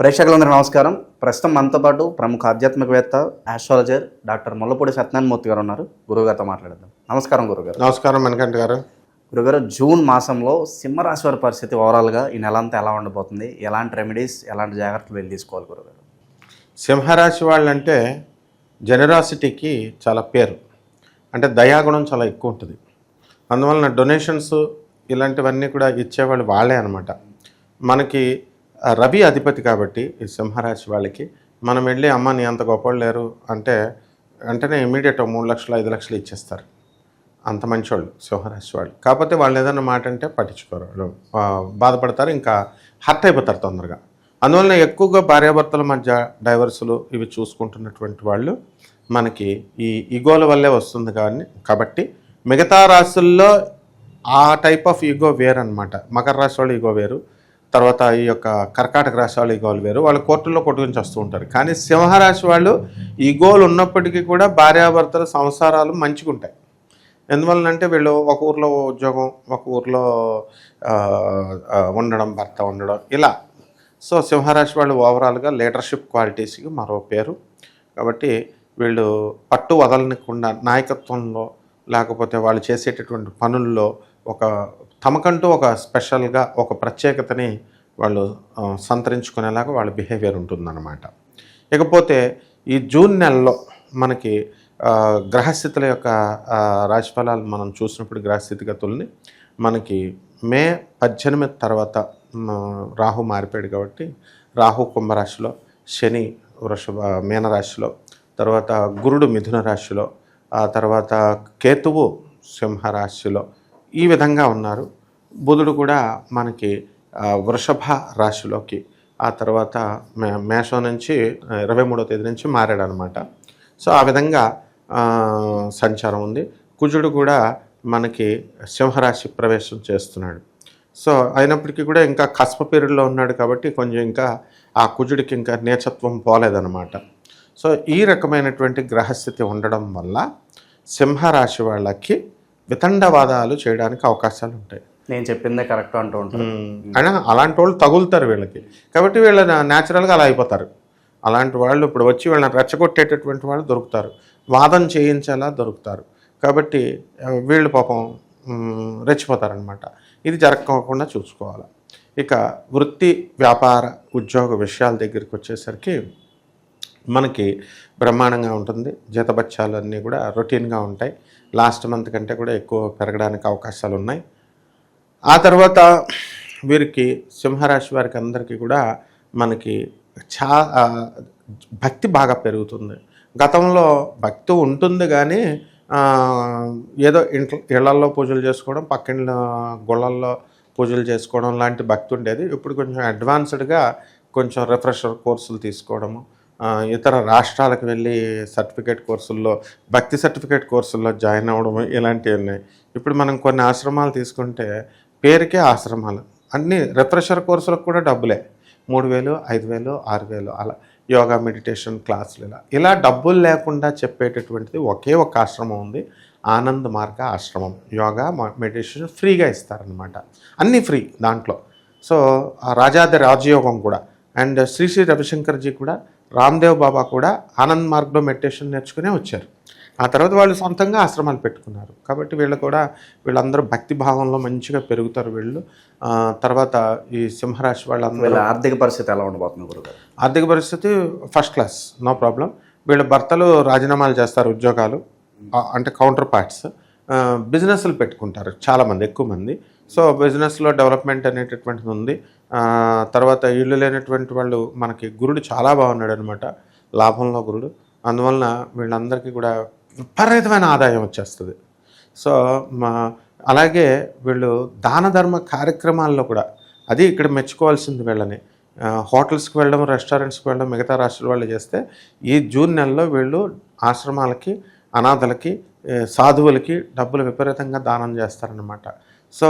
ప్రేక్షకులందరూ నమస్కారం. ప్రస్తుతం మనతో పాటు ప్రముఖ ఆధ్యాత్మికవేత్త ఆస్ట్రాలజర్ డాక్టర్ ముల్లపూడి సత్యనారాయణమూర్తి గారు ఉన్నారు. గురువుగారితో మాట్లాడదాం నమస్కారం గురుగారు నమస్కారం మణికంఠ గారు. గురుగారు జూన్ మాసంలో సింహరాశి వారి పరిస్థితి ఓవరాల్గా ఈ నెల అంతా ఎలా ఉండబోతుంది? ఎలాంటి రెమెడీస్ ఎలాంటి జాగ్రత్తలు వెళ్ళి తీసుకోవాలి గురుగారు సింహరాశి వాళ్ళంటే జనరాసిటీకి చాలా పేరు. అంటే దయాగుణం చాలా ఎక్కువ ఉంటుంది. అందువలన డొనేషన్స్ ఇలాంటివన్నీ కూడా ఇచ్చేవాళ్ళు వాళ్ళే అనమాట మనకి రవి అధిపతి కాబట్టి ఈ సింహరాశి వాళ్ళకి మనం వెళ్ళి అమ్మ నీ అంత గొప్పవాళ్ళు లేరు అంటే వెంటనే ఇమీడియట్ మూడు లక్షలు ఐదు లక్షలు ఇచ్చేస్తారు. అంత మంచివాళ్ళు సింహరాశి వాళ్ళు. కాకపోతే వాళ్ళు ఏదైనా మాట అంటే పట్టించుకోరు. బాధపడతారు ఇంకా హర్ట్ అయిపోతారు తొందరగా. అందువలన ఎక్కువగా భార్యాభర్తల మధ్య డైవర్సులు ఇవి చూసుకుంటున్నటువంటి వాళ్ళు మనకి ఈ ఈగోల వల్లే వస్తుంది కానీ కాబట్టి మిగతా రాశుల్లో ఆ టైప్ ఆఫ్ ఈగో వేరు అనమాట మకర రాశి వాళ్ళు ఈగో వేరు. తర్వాత ఈ యొక్క కర్కాటక రాశి వాళ్ళు ఈగోలు వేరు. వాళ్ళు కోర్టుల్లో కొట్టుకుని వస్తూ ఉంటారు. కానీ సింహరాశి వాళ్ళు ఈగోలు ఉన్నప్పటికీ కూడా భార్యాభర్తల సంసారాలు మంచిగా ఉంటాయి ఎందువలనంటే వీళ్ళు ఒక ఊర్లో ఉద్యోగం ఒక ఊర్లో ఉండడం భర్త ఉండడం ఇలా. సో సింహరాశి వాళ్ళు ఓవరాల్గా లీడర్షిప్ క్వాలిటీస్కి మరో పేరు. కాబట్టి వీళ్ళు పట్టు వదలనికుండా నాయకత్వంలో లేకపోతే వాళ్ళు చేసేటటువంటి పనుల్లో ఒక తమకంటూ ఒక స్పెషల్గా ఒక ప్రత్యేకతని వాళ్ళు సంతరించుకునేలాగా వాళ్ళ బిహేవియర్ ఉంటుందన్నమాట. ఇకపోతే ఈ జూన్ నెలలో మనకి గ్రహస్థితుల యొక్క రాశిఫలాలు మనం చూసినప్పుడు గ్రహస్థితిగతుల్ని మనకి మే పద్దెనిమిది తర్వాత రాహు మారిపోయాడు కాబట్టి రాహు కుంభరాశిలో శని వృషభ మీనరాశిలో తర్వాత గురుడు మిథున రాశిలో ఆ తర్వాత కేతువు సింహరాశిలో ఈ విధంగా ఉన్నారు. బుధుడు కూడా మనకి వృషభ రాశిలోకి ఆ తర్వాత మే మేషం నుంచి ఇరవై మూడో తేదీ నుంచి మారాడు అనమాట సో ఆ విధంగా సంచారం ఉంది. కుజుడు కూడా మనకి సింహరాశి ప్రవేశం చేస్తున్నాడు. సో అయినప్పటికీ కూడా ఇంకా కస్ప పీరియడ్లో ఉన్నాడు కాబట్టి కొంచెం ఇంకా ఆ కుజుడికి ఇంకా నేచత్వం పోలేదనమాట. సో ఈ రకమైనటువంటి గ్రహస్థితి ఉండడం వల్ల సింహరాశి వాళ్ళకి వితండవాదాలు చేయడానికి అవకాశాలు ఉంటాయి. నేను చెప్పిందే కరెక్ట్ అంటూ ఉంటాను అయినా అలాంటి వాళ్ళు తగులుతారు వీళ్ళకి. కాబట్టి వీళ్ళ న్యాచురల్గా అలా అయిపోతారు. అలాంటి వాళ్ళు ఇప్పుడు వచ్చి వీళ్ళని రెచ్చగొట్టేటటువంటి వాళ్ళు దొరుకుతారు. వాదం చేయించేలా దొరుకుతారు. కాబట్టి వీళ్ళు పాపం రెచ్చిపోతారనమాట ఇది జరగకుండా చూసుకోవాలి. ఇక వృత్తి వ్యాపార ఉద్యోగ విషయాల దగ్గరికి వచ్చేసరికి మనకి బ్రహ్మాండంగా ఉంటుంది. జీతబత్యాలు అన్నీ కూడా రొటీన్గా ఉంటాయి. లాస్ట్ మంత్ కంటే కూడా ఎక్కువ పెరగడానికి అవకాశాలు ఉన్నాయి. ఆ తర్వాత వీరికి సింహరాశి వారికి అందరికీ కూడా మనకి చా భక్తి బాగా పెరుగుతుంది. గతంలో భక్తి ఉంటుంది కానీ ఏదో ఇంట్లో ఇళ్ళల్లో పూజలు చేసుకోవడం పక్కన గుళ్ళల్లో పూజలు చేసుకోవడం లాంటి భక్తి ఉండేది. ఇప్పుడు కొంచెం అడ్వాన్స్డ్గా కొంచెం రిఫ్రెషర్ కోర్సులు తీసుకోవడము ఇతర రాష్ట్రాలకు వెళ్ళి సర్టిఫికేట్ కోర్సుల్లో భక్తి సర్టిఫికేట్ కోర్సుల్లో జాయిన్ అవ్వడం ఇలాంటివి ఉన్నాయి. ఇప్పుడు మనం కొన్ని ఆశ్రమాలు తీసుకుంటే పేరుకే ఆశ్రమాలు. అన్ని రిఫ్రెషర్ కోర్సులకు కూడా డబ్బులే. మూడు వేలు ఐదు వేలు ఆరు వేలు అలా యోగా మెడిటేషన్ క్లాసులు ఇలా. ఇలా డబ్బులు లేకుండా చెప్పేటటువంటిది ఒకే ఒక ఆశ్రమం ఉంది. ఆనంద్ మార్గ ఆశ్రమం. యోగా మెడిటేషన్ ఫ్రీగా ఇస్తారనమాట అన్నీ ఫ్రీ దాంట్లో. సో రాజాది రాజయోగం కూడా. అండ్ శ్రీ శ్రీ రవిశంకర్జీ కూడా రామ్దేవ్ బాబా కూడా ఆనంద్ మార్గ్లో మెడిటేషన్ నేర్చుకునే వచ్చారు. ఆ తర్వాత వాళ్ళు సొంతంగా ఆశ్రమాలు పెట్టుకున్నారు. కాబట్టి వీళ్ళు కూడా వీళ్ళందరూ భక్తి భావంలో మంచిగా పెరుగుతారు వీళ్ళు. తర్వాత ఈ సింహరాశి వాళ్ళందరూ వీళ్ళ ఆర్థిక పరిస్థితి ఎలా ఉండబోతుంది గురుగారు? ఆర్థిక పరిస్థితి ఫస్ట్ క్లాస్ నో ప్రాబ్లం. వీళ్ళ భర్తలు రాజీనామాలు చేస్తారు ఉద్యోగాలు అంటే కౌంటర్ పార్ట్స్. బిజినెస్లు పెట్టుకుంటారు చాలామంది ఎక్కువ మంది. సో బిజినెస్లో డెవలప్మెంట్ అనేటటువంటిది ఉంది. తర్వాత ఇళ్ళు లేనటువంటి వాళ్ళు మనకి గురుడు చాలా బాగున్నాడు అనమాట లాభంలో గురుడు. అందువలన వీళ్ళందరికీ కూడా విపరీతమైన ఆదాయం వచ్చేస్తుంది. సో మా అలాగే వీళ్ళు దాన ధర్మ కార్యక్రమాల్లో కూడా అది ఇక్కడ మెచ్చుకోవాల్సింది వీళ్ళని. హోటల్స్కి వెళ్ళడం రెస్టారెంట్స్కి వెళ్ళడం మిగతా రాష్ట్రాల వాళ్ళు చేస్తే ఈ జూన్ నెలలో వీళ్ళు ఆశ్రమాలకి అనాథలకి సాధువులకి డబ్బులు విపరీతంగా దానం చేస్తారనమాట. సో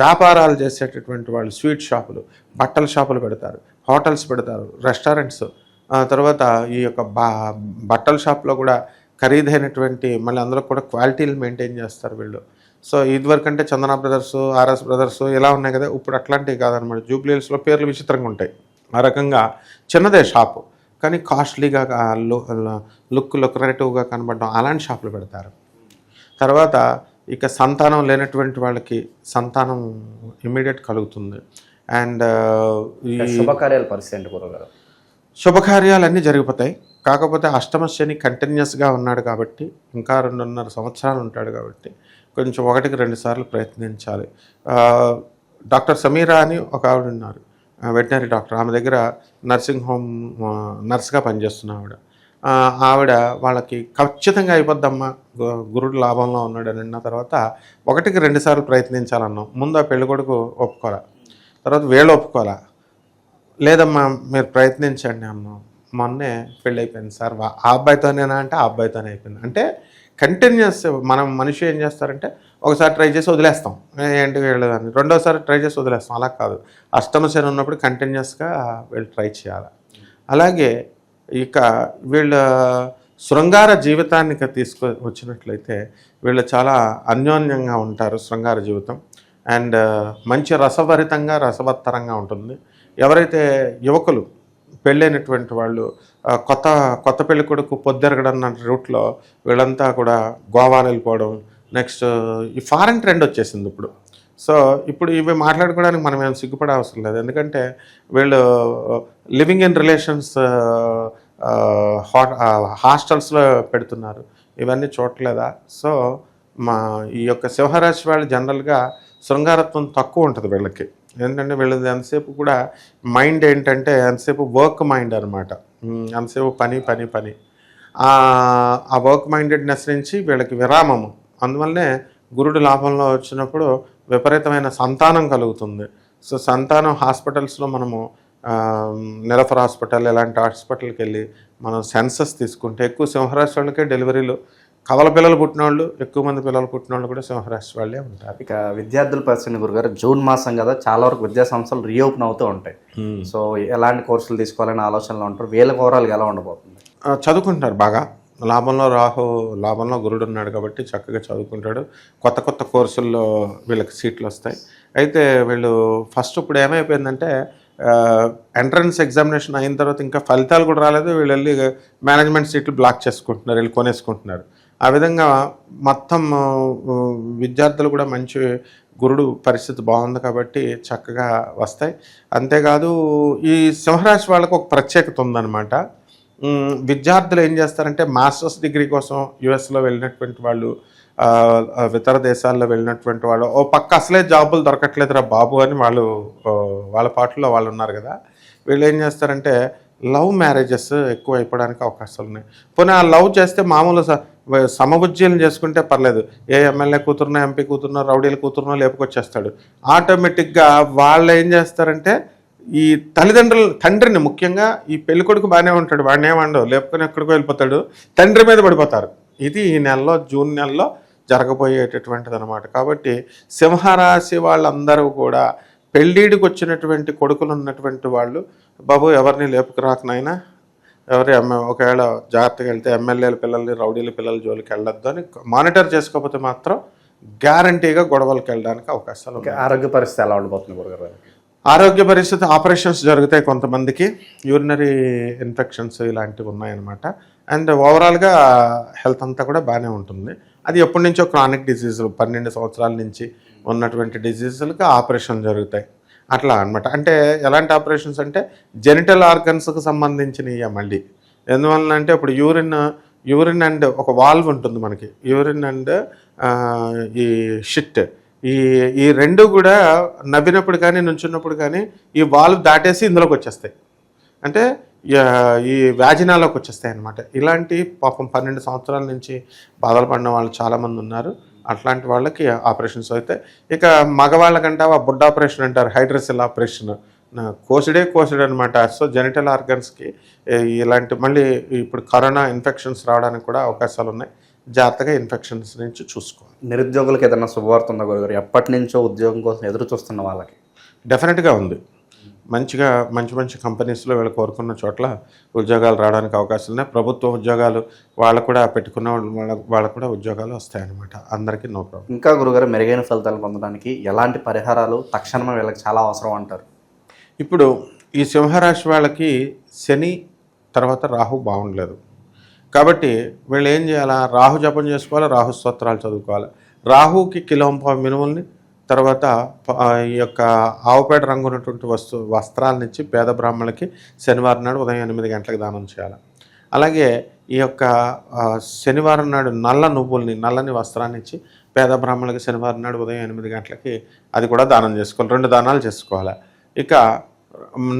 వ్యాపారాలు చేసేటటువంటి వాళ్ళు స్వీట్ షాపులు బట్టల షాపులు పెడతారు హోటల్స్ పెడతారు రెస్టారెంట్స్. తర్వాత ఈ యొక్క బా బట్టల షాప్లో కూడా ఖరీదైనటువంటి మళ్ళీ అందులో కూడా క్వాలిటీలు మెయింటైన్ చేస్తారు వీళ్ళు. సో ఇదివరకు అంటే చందన బ్రదర్స్ ఆర్ఎస్ బ్రదర్స్ ఇలా ఉన్నాయి కదా ఇప్పుడు అట్లాంటివి కాదనమాట. జూబ్లీహిల్స్లో పేర్లు విచిత్రంగా ఉంటాయి. ఆ రకంగా చిన్నదే షాపు. కానీ కాస్ట్లీగా లుక్ లుక్రేటివ్గా కనబడడం అలాంటి షాపులు పెడతారు. తర్వాత ఇక సంతానం లేనటువంటి వాళ్ళకి సంతానం ఇమ్మీడియట్ కలుగుతుంది. అండ్ ఈ శుభకార్యాల పరిస్థితి గురుగారు శుభకార్యాలు అన్నీ జరిగిపోతాయి. కాకపోతే అష్టమ శని కంటిన్యూస్గా ఉన్నాడు కాబట్టి ఇంకా రెండున్నర సంవత్సరాలు ఉంటాడు కాబట్టి కొంచెం ఒకటికి రెండు సార్లు ప్రయత్నించాలి. డాక్టర్ సమీరా అని ఒక ఆవిడ ఉన్నారు. Veterinary doctor. ఆమె దగ్గర నర్సింగ్ హోమ్ నర్స్గా పనిచేస్తున్న ఆవిడ. ఆవిడ వాళ్ళకి ఖచ్చితంగా అయిపోద్దమ్మా గు- గురుడు లాభంలో ఉన్నాడు అని అన్న తర్వాత ఒకటికి రెండుసార్లు ప్రయత్నించాలన్నాం. ముందు ఆ పెళ్ళి కొడుకు ఒప్పుకోరా తర్వాత వీళ్ళు ఒప్పుకోరా లేదమ్మా మీరు ప్రయత్నించండి అన్నాం మొన్నే పెళ్ళి అయిపోయింది సార్ ఆ అబ్బాయితోనేనా అంటే ఆ అబ్బాయితోనే అయిపోయింది. అంటే కంటిన్యూస్ మనం మనిషి ఏం చేస్తారంటే ఒకసారి ట్రై చేసి వదిలేస్తాం. ఏంటి వెళ్ళదని అని. రెండోసారి ట్రై చేసి వదిలేస్తాం. అలా కాదు. అష్టమ శని ఉన్నప్పుడు కంటిన్యూస్గా వీళ్ళు ట్రై చేయాలి. అలాగే ఇక వీళ్ళ శృంగార జీవితాన్ని తీసుకు వచ్చినట్లయితే వీళ్ళు చాలా అన్యోన్యంగా ఉంటారు శృంగార జీవితం. అండ్ మంచి రసభరితంగా రసవత్తరంగా ఉంటుంది. ఎవరైతే యువకులు పెళ్ళైనటువంటి వాళ్ళు కొత్త కొత్త పెళ్ళి కొడుకు పొద్దెరగడం అన్న రూట్లో వీళ్ళంతా కూడా గోవా వెళ్ళిపోవడం నెక్స్ట్ ఈ ఫారెన్ ట్రెండ్ వచ్చేసింది ఇప్పుడు. సో ఇప్పుడు ఇవి మాట్లాడుకోవడానికి మనం ఏం సిగ్గుపడే అవసరం లేదు. ఎందుకంటే వీళ్ళు లివింగ్ ఇన్ రిలేషన్స్ హాస్టల్స్లో పెడుతున్నారు. ఇవన్నీ చూడలేదా సో మా ఈ యొక్క సింహరాశి వాళ్ళు జనరల్గా శృంగారత్వం తక్కువ ఉంటుంది వీళ్ళకి. ఏంటంటే వీళ్ళది ఎంతసేపు కూడా మైండ్ ఏంటంటే ఎంతసేపు వర్క్ మైండ్ అనమాట ఎంతసేపు పని పని పని. ఆ ఆ వర్క్ మైండెడ్నెస్ నుంచి వీళ్ళకి విరామము. అందువల్లనే గురుడు లాభంలో వచ్చినప్పుడు విపరీతమైన సంతానం కలుగుతుంది. సో సంతానం హాస్పిటల్స్లో మనము నిలఫర్ హాస్పిటల్ ఇలాంటి హాస్పిటల్కి వెళ్ళి మనం సెన్సస్ తీసుకుంటే ఎక్కువ సింహరాశి వాళ్ళకే డెలివరీలు. కవల పిల్లలు పుట్టిన వాళ్ళు ఎక్కువ మంది పిల్లలు పుట్టిన వాళ్ళు కూడా సింహరాశి వాళ్ళే ఉంటారు. ఇక విద్యార్థుల పరిస్థితి గురుగారు జూన్ మాసం కదా చాలా వరకు విద్యా సంస్థలు రీఓపెన్ అవుతూ ఉంటాయి. సో ఎలాంటి కోర్సులు తీసుకోవాలనే ఆలోచనలో ఉంటారు. వీళ్ళకి ఓవరాల్గా ఎలా ఉండబోతుంది? ఆ, చదువుకుంటున్నారు బాగా. లాభంలో రాహు లాభంలో గురుడు ఉన్నాడు కాబట్టి చక్కగా చదువుకుంటాడు. కొత్త కొత్త కోర్సుల్లో వీళ్ళకి సీట్లు వస్తాయి. అయితే వీళ్ళు ఫస్ట్ ఇప్పుడు ఏమైపోయిందంటే ఎంట్రన్స్ ఎగ్జామినేషన్ అయిన తర్వాత ఇంకా ఫలితాలు కూడా రాలేదు. వీళ్ళు వెళ్ళి మేనేజ్మెంట్ సీట్లు బ్లాక్ చేసుకుంటున్నారు వీళ్ళు కొనేసుకుంటున్నారు. ఆ విధంగా మొత్తం విద్యార్థులు కూడా మంచి గురుడు పరిస్థితి బాగుంది కాబట్టి చక్కగా వస్తాయి. అంతేకాదు ఈ సింహరాశి వాళ్ళకు ఒక ప్రత్యేకత ఉందన్నమాట. విద్యార్థులు ఏం చేస్తారంటే మాస్టర్స్ డిగ్రీ కోసం యుఎస్లో వెళ్ళినటువంటి వాళ్ళు ఇతర దేశాల్లో వెళ్ళినటువంటి వాళ్ళు ఓ పక్క అసలే జాబులు దొరకట్లేదురా బాబు అని వాళ్ళు వాళ్ళ పాటల్లో వాళ్ళు ఉన్నారు కదా. వీళ్ళు ఏం చేస్తారంటే లవ్ మ్యారేజెస్ ఎక్కువ అయిపోవడానికి అవకాశాలు ఉన్నాయి. పోనీ ఆ లవ్ చేస్తే మామూలు సమబుజ్జీలను చేసుకుంటే పర్లేదు. ఏ ఎమ్మెల్యే కూతురునో ఎంపీ కూతురునో రౌడీల కూతురునో లేపుకొచ్చేస్తాడు. ఆటోమేటిక్గా వాళ్ళు ఏం చేస్తారంటే ఈ తల్లిదండ్రులు తండ్రిని ముఖ్యంగా ఈ పెళ్ళికొడుకు బాగానే ఉంటాడు వాడినే వాడు లేపుకొని ఎక్కడికో వెళ్ళిపోతాడు తండ్రి మీద పడిపోతారు. ఇది ఈ నెలలో జూన్ నెలలో జరగబోయేటటువంటిది అనమాట కాబట్టి సింహరాశి వాళ్ళందరూ కూడా పెళ్ళిడికి వచ్చినటువంటి కొడుకులు ఉన్నటువంటి వాళ్ళు బాబు ఎవరిని లేపుకురాకనైనా ఎవరి ఒకవేళ జాగ్రత్తగా వెళ్తే ఎమ్మెల్యేల పిల్లల్ని రౌడీల పిల్లల జోలికి వెళ్ళొద్దు అని మానిటర్ చేసుకోకపోతే మాత్రం గ్యారంటీగా గొడవలకు వెళ్ళడానికి అవకాశాలు ఆరోగ్య పరిస్థితి ఎలా ఉండబోతుంది గురుగారు? ఆరోగ్య పరిస్థితి ఆపరేషన్స్ జరుగుతాయి కొంతమందికి. యూరినరీ ఇన్ఫెక్షన్స్ ఇలాంటివి ఉన్నాయన్నమాట. అండ్ ఓవరాల్గా హెల్త్ అంతా కూడా బాగానే ఉంటుంది. అది ఎప్పటి నుంచో క్రానిక్ డిసీజులు పన్నెండు సంవత్సరాల నుంచి ఉన్నటువంటి డిసీజులకి ఆపరేషన్ జరుగుతాయి. అట్లా అనమాట అంటే ఎలాంటి ఆపరేషన్స్ అంటే జెనిటల్ ఆర్గన్స్కి సంబంధించినవి మళ్ళీ. ఎందువలన అంటే ఇప్పుడు యూరిన్ యూరిన్ అండ్ ఒక వాల్వ్ ఉంటుంది మనకి. యూరిన్ అండ్ ఈ షిట్. ఈ ఈ రెండు కూడా నవ్వినప్పుడు కానీ నుంచున్నప్పుడు కానీ ఈ వాల్వ్ దాటేసి ఇందులోకి వచ్చేస్తాయి. అంటే ఈ వ్యాజినాలోకి వచ్చేస్తాయి అనమాట ఇలాంటి పాపం పన్నెండు సంవత్సరాల నుంచి బాధలు పడిన వాళ్ళు చాలామంది ఉన్నారు. అట్లాంటి వాళ్ళకి ఆపరేషన్స్ అయితే ఇక మగవాళ్ళకంటే ఆ బుడ్డ ఆపరేషన్ అంటారు హైడ్రసిల్ ఆపరేషన్. కోసిడే కోసుడే అనమాట సో జెనిటల్ ఆర్గన్స్కి ఇలాంటి మళ్ళీ ఇప్పుడు కరోనా ఇన్ఫెక్షన్స్ రావడానికి కూడా అవకాశాలు ఉన్నాయి జాగ్రత్తగా ఇన్ఫెక్షన్స్ నుంచి చూసుకోవాలి. నిరుద్యోగులకు ఏదైనా శుభవార్త ఉందా గురుగారు? ఎప్పటి నుంచో ఉద్యోగం కోసం ఎదురు చూస్తున్న వాళ్ళకి? డెఫినెట్గా ఉంది. మంచిగా మంచి మంచి కంపెనీస్లో వీళ్ళు కోరుకున్న చోట్ల ఉద్యోగాలు రావడానికి అవకాశం ఉన్నాయి. ప్రభుత్వ ఉద్యోగాలు వాళ్ళు కూడా పెట్టుకున్న వాళ్ళు వాళ్ళ వాళ్ళకు కూడా ఉద్యోగాలు వస్తాయన్నమాట. అందరికీ నో ప్రాబ్లం ఇంకా గురుగారు మెరుగైన ఫలితాలు పొందడానికి ఎలాంటి పరిహారాలు తక్షణమే వీళ్ళకి చాలా అవసరం అంటారు? ఇప్పుడు ఈ సింహరాశి వాళ్ళకి శని తర్వాత రాహు బాగుండలేదు. కాబట్టి వీళ్ళు ఏం చేయాలా? రాహు జపం చేసుకోవాలి? రాహు స్తోత్రాలు చదువుకోవాలి? రాహుకి కిలోంప మినుముల్ని తర్వాత ఈ యొక్క ఆవుపేట రంగు ఉన్నటువంటి వస్తు వస్త్రాలను ఇచ్చి పేద బ్రాహ్మణులకి శనివారం నాడు ఉదయం ఎనిమిది గంటలకు దానం చేయాలి? అలాగే ఈ యొక్క శనివారం నాడు నల్ల నువ్వుల్ని నల్లని వస్త్రాన్ని ఇచ్చి పేద బ్రాహ్మణులకి శనివారం నాడు ఉదయం ఎనిమిది గంటలకి అది కూడా దానం చేసుకోవాలి. రెండు దానాలు చేసుకోవాలి? ఇక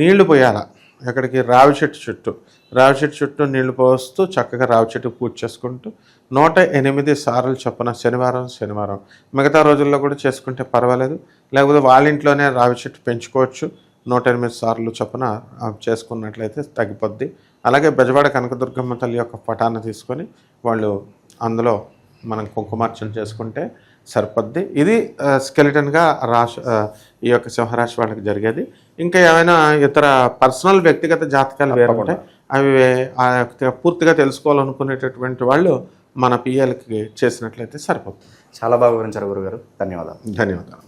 నీళ్ళు పోయాల? ఎక్కడికి రావి చెట్టు చుట్టూ రావి చెట్టు చుట్టూ నీళ్ళు పోస్తూ చక్కగా రావి చెట్టు పూజ చేసుకుంటూ నూట ఎనిమిది సార్లు చొప్పున శనివారం శనివారం. మిగతా రోజుల్లో కూడా చేసుకుంటే పర్వాలేదు. లేకపోతే వాళ్ళ ఇంట్లోనే రావి చెట్టు పెంచుకోవచ్చు. నూట ఎనిమిది సార్లు చొప్పున చేసుకున్నట్లయితే తగ్గిపోద్ది. అలాగే బెజవాడ కనకదుర్గమ్మ తల్లి యొక్క పటాన్ని తీసుకొని వాళ్ళు అందులో మనం కుంకుమార్చన చేసుకుంటే సరిపోద్ది. ఇది స్కెలిటన్గా రాశి ఈ యొక్క సింహరాశి వాళ్ళకి జరిగేది. ఇంకా ఏమైనా ఇతర పర్సనల్ వ్యక్తిగత జాతకాలు వేరే ఉంటాయి అవి ఆ యొక్క పూర్తిగా తెలుసుకోవాలనుకునేటటువంటి వాళ్ళు మన పిఎల్కి చేసినట్లయితే సరిపోతుంది చాలా బాగా వివరించారు గురుగారు. ధన్యవాదాలు. ధన్యవాదాలు.